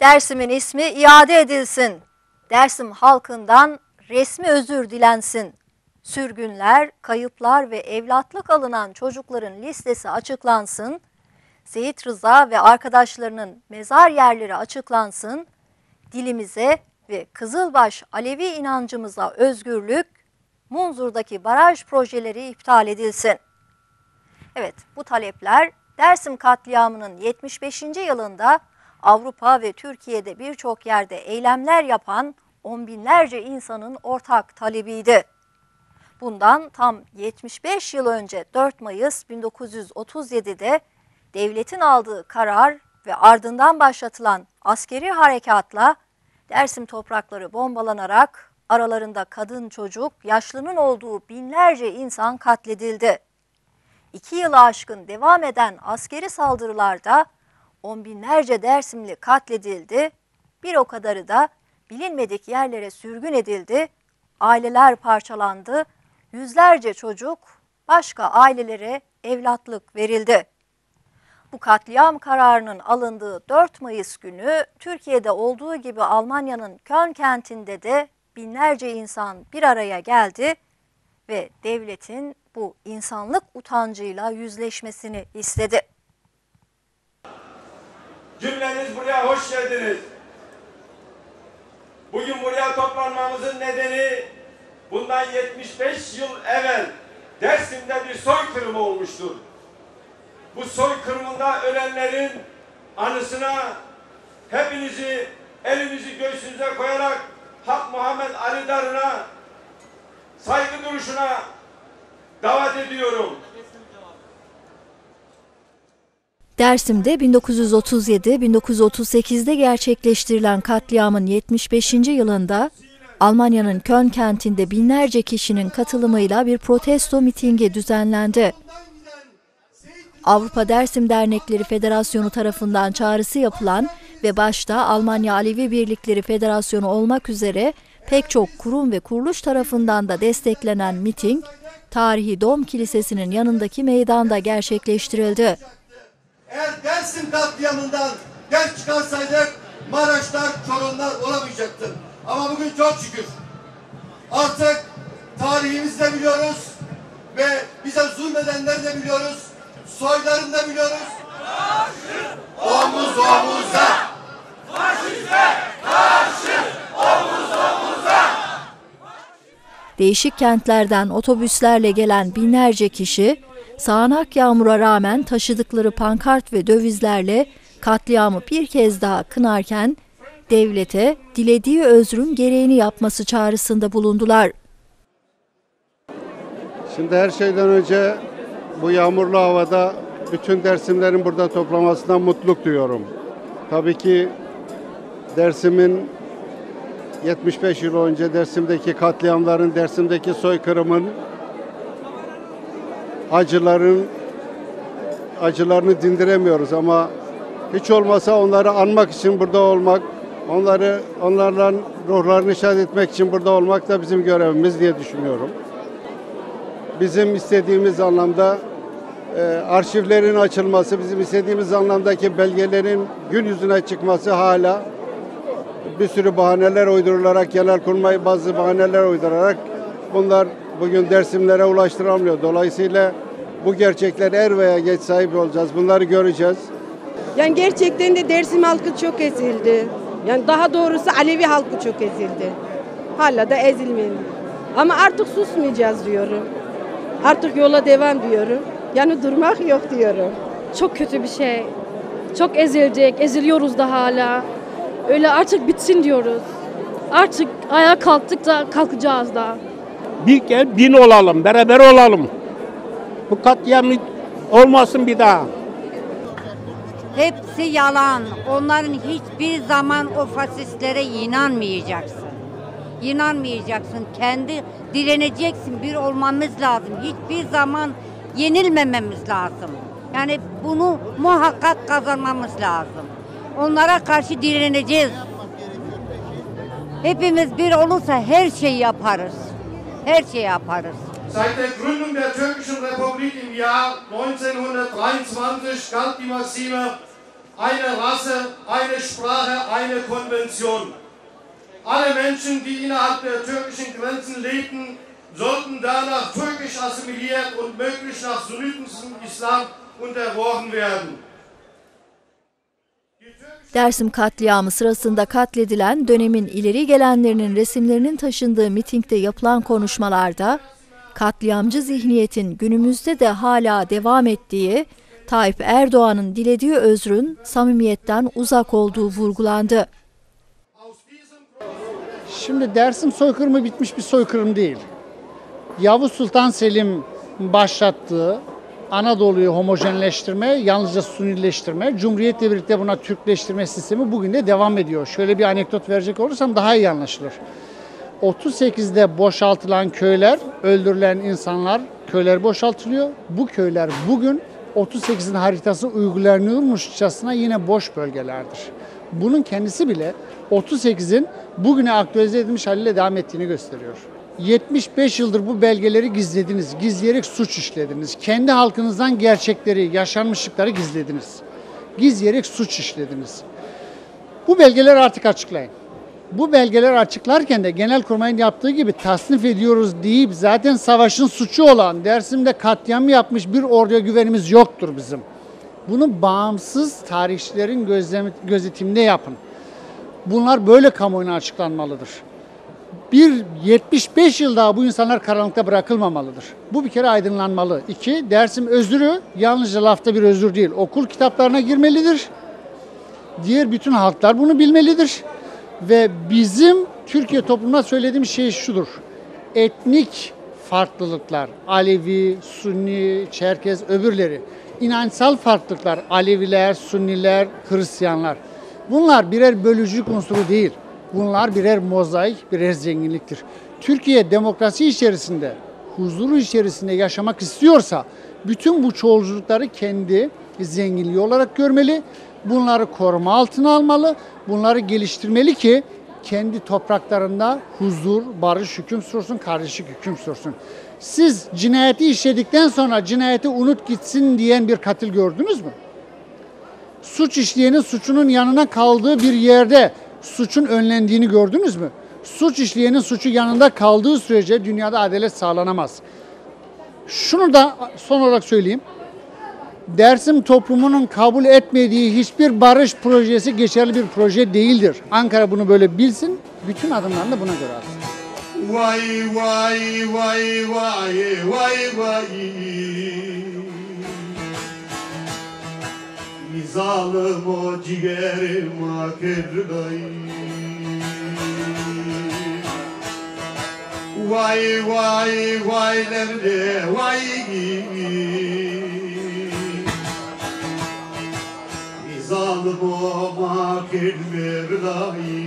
Dersim'in ismi iade edilsin. Dersim halkından resmi özür dilensin. Sürgünler, kayıplar ve evlatlık alınan çocukların listesi açıklansın. Seyit Rıza ve arkadaşlarının mezar yerleri açıklansın. Dilimize ve Kızılbaş Alevi inancımıza özgürlük, Munzur'daki baraj projeleri iptal edilsin. Evet bu talepler Dersim katliamının 75. yılında Avrupa ve Türkiye'de birçok yerde eylemler yapan on binlerce insanın ortak talebiydi. Bundan tam 75 yıl önce 4 Mayıs 1937'de devletin aldığı karar ve ardından başlatılan askeri harekatla Dersim toprakları bombalanarak aralarında kadın, çocuk, yaşlının olduğu binlerce insan katledildi. İki yılı aşkın devam eden askeri saldırılarda on binlerce Dersimli katledildi, bir o kadarı da bilinmedik yerlere sürgün edildi, aileler parçalandı, yüzlerce çocuk başka ailelere evlatlık verildi. Bu katliam kararının alındığı 4 Mayıs günü Türkiye'de olduğu gibi Almanya'nın Köln kentinde de binlerce insan bir araya geldi ve devletin bu insanlık utancıyla yüzleşmesini istedi. Cümleniz buraya hoş geldiniz. Bugün buraya toplanmamızın nedeni bundan 75 yıl evvel Dersim'de bir soykırım olmuştur. Bu soykırımında ölenlerin anısına hepinizi elinizi göğsünüze koyarak Hak Muhammed Ali Darı'na saygı duruşuna davet ediyorum. Dersim'de 1937-1938'de gerçekleştirilen katliamın 75. yılında Almanya'nın Köln kentinde binlerce kişinin katılımıyla bir protesto mitingi düzenlendi. Avrupa Dersim Dernekleri Federasyonu tarafından çağrısı yapılan ve başta Almanya Alevi Birlikleri Federasyonu olmak üzere pek çok kurum ve kuruluş tarafından da desteklenen miting, tarihi Dom Kilisesi'nin yanındaki meydanda gerçekleştirildi. Eğer Dersim katliamından genç çıkarsaydık Maraşlar, Çorumlar olamayacaktı. Ama bugün çok şükür artık tarihimizi de biliyoruz ve bize zulmedenleri de biliyoruz. Soylarını da biliyoruz. Omuz omuza. Faşizme karşı omuz omuza. Değişik kentlerden otobüslerle gelen binlerce kişi sağanak yağmura rağmen taşıdıkları pankart ve dövizlerle katliamı bir kez daha kınarken devlete dilediği özrün gereğini yapması çağrısında bulundular. Şimdi her şeyden önce bu yağmurlu havada bütün Dersimlerin burada toplamasından mutluluk duyuyorum. Tabii ki Dersim'in 75 yıl önce Dersim'deki katliamların, Dersim'deki soykırımın acıların acılarını dindiremiyoruz ama hiç olmasa onları anmak için burada olmak, onları onlarla ruhlarını şad etmek için burada olmak da bizim görevimiz diye düşünüyorum. Bizim istediğimiz anlamda e, arşivlerin açılması, bizim istediğimiz anlamdaki belgelerin gün yüzüne çıkması hala bir sürü bahaneler uydurularak, genelkurmay bazı bahaneler uydurarak bunlar bugün dersimlere ulaştıramıyor. Dolayısıyla bu gerçekler er veya geç sahip olacağız. Bunları göreceğiz. Yani gerçekten de Dersim halkı çok ezildi. Yani daha doğrusu Alevi halkı çok ezildi. Hala da ezilmeyin. Ama artık susmayacağız diyorum. Artık yola devam diyorum. Yani durmak yok diyorum. Çok kötü bir şey. Çok ezildik, eziliyoruz da hala. Öyle artık bitsin diyoruz. Artık ayağa kalktık da kalkacağız da. Bir gel bin olalım, beraber olalım. Bu katliam olmasın bir daha. Hepsi yalan. Onların hiçbir zaman o fasistlere inanmayacaksın. İnanmayacaksın. Kendi direneceksin. Bir olmamız lazım. Hiçbir zaman yenilmememiz lazım. Yani bunu muhakkak kazanmamız lazım. Onlara karşı direneceğiz. Hepimiz bir olursa her şeyi yaparız. Her şeyi yaparız. Seit der Gründung der Türkischen Republik im Jahr 1923 galt die Maxime, eine Rasse, eine Sprache, eine Konvention. Alle Menschen, die innerhalb der türkischen Grenzen lebten, sollten danach türkisch assimiliert und möglichst nach sunnitischem Islam unterworfen werden. Dersim katliamı sırasında katledilen dönemin ileri gelenlerinin resimlerinin taşındığı mitingde yapılan konuşmalarda katliamcı zihniyetin günümüzde de hala devam ettiği, Tayyip Erdoğan'ın dilediği özrün samimiyetten uzak olduğu vurgulandı. Şimdi Dersim soykırımı bitmiş bir soykırım değil. Yavuz Sultan Selim başlattığı Anadolu'yu homojenleştirme, yalnızca Sunileştirme, Cumhuriyet'le birlikte buna Türkleştirme sistemi bugün de devam ediyor. Şöyle bir anekdot verecek olursam daha iyi anlaşılır. 38'de boşaltılan köyler, öldürülen insanlar, köyler boşaltılıyor. Bu köyler bugün 38'in haritası uygulanıyormuşçasına yine boş bölgelerdir. Bunun kendisi bile 38'in bugüne aktualize edilmiş haliyle devam ettiğini gösteriyor. 75 yıldır bu belgeleri gizlediniz, gizleyerek suç işlediniz. Kendi halkınızdan gerçekleri, yaşanmışlıkları gizlediniz. Gizleyerek suç işlediniz. Bu belgeleri artık açıklayın. Bu belgeler açıklarken de Genelkurmay'ın yaptığı gibi tasnif ediyoruz deyip zaten savaşın suçu olan Dersim'de katliam yapmış bir orduya güvenimiz yoktur bizim. Bunu bağımsız tarihçilerin gözlem, gözetiminde yapın. Bunlar böyle kamuoyuna açıklanmalıdır. Bir 75 yıl daha bu insanlar karanlıkta bırakılmamalıdır. Bu bir kere aydınlanmalı. İki, Dersim özürü yalnızca lafta bir özür değil. Okul kitaplarına girmelidir. Diğer bütün halklar bunu bilmelidir. Ve bizim Türkiye toplumuna söylediğim şey şudur. Etnik farklılıklar, Alevi, Sunni, Çerkez, öbürleri, inançsal farklılıklar, Aleviler, Sunniler, Hristiyanlar. Bunlar birer bölücülük unsuru değil. Bunlar birer mozaik, birer zenginliktir. Türkiye demokrasi içerisinde, huzuru içerisinde yaşamak istiyorsa bütün bu çoğulculukları kendi zenginliği olarak görmeli. Bunları koruma altına almalı. Bunları geliştirmeli ki kendi topraklarında huzur, barış hüküm sürsün, kardeşlik hüküm sürsün. Siz cinayeti işledikten sonra cinayeti unut gitsin diyen bir katil gördünüz mü? Suç işleyenin suçunun yanına kaldığı bir yerde suçun önlendiğini gördünüz mü? Suç işleyenin suçu yanında kaldığı sürece dünyada adalet sağlanamaz. Şunu da son olarak söyleyeyim. Dersim toplumunun kabul etmediği hiçbir barış projesi geçerli bir proje değildir. Ankara bunu böyle bilsin, bütün adımlarını buna göre atsın. Vay vay vay vay vay vay Zalim o ciğerim akırday Vay vay vay nerede vay Zalim o makir bir dayı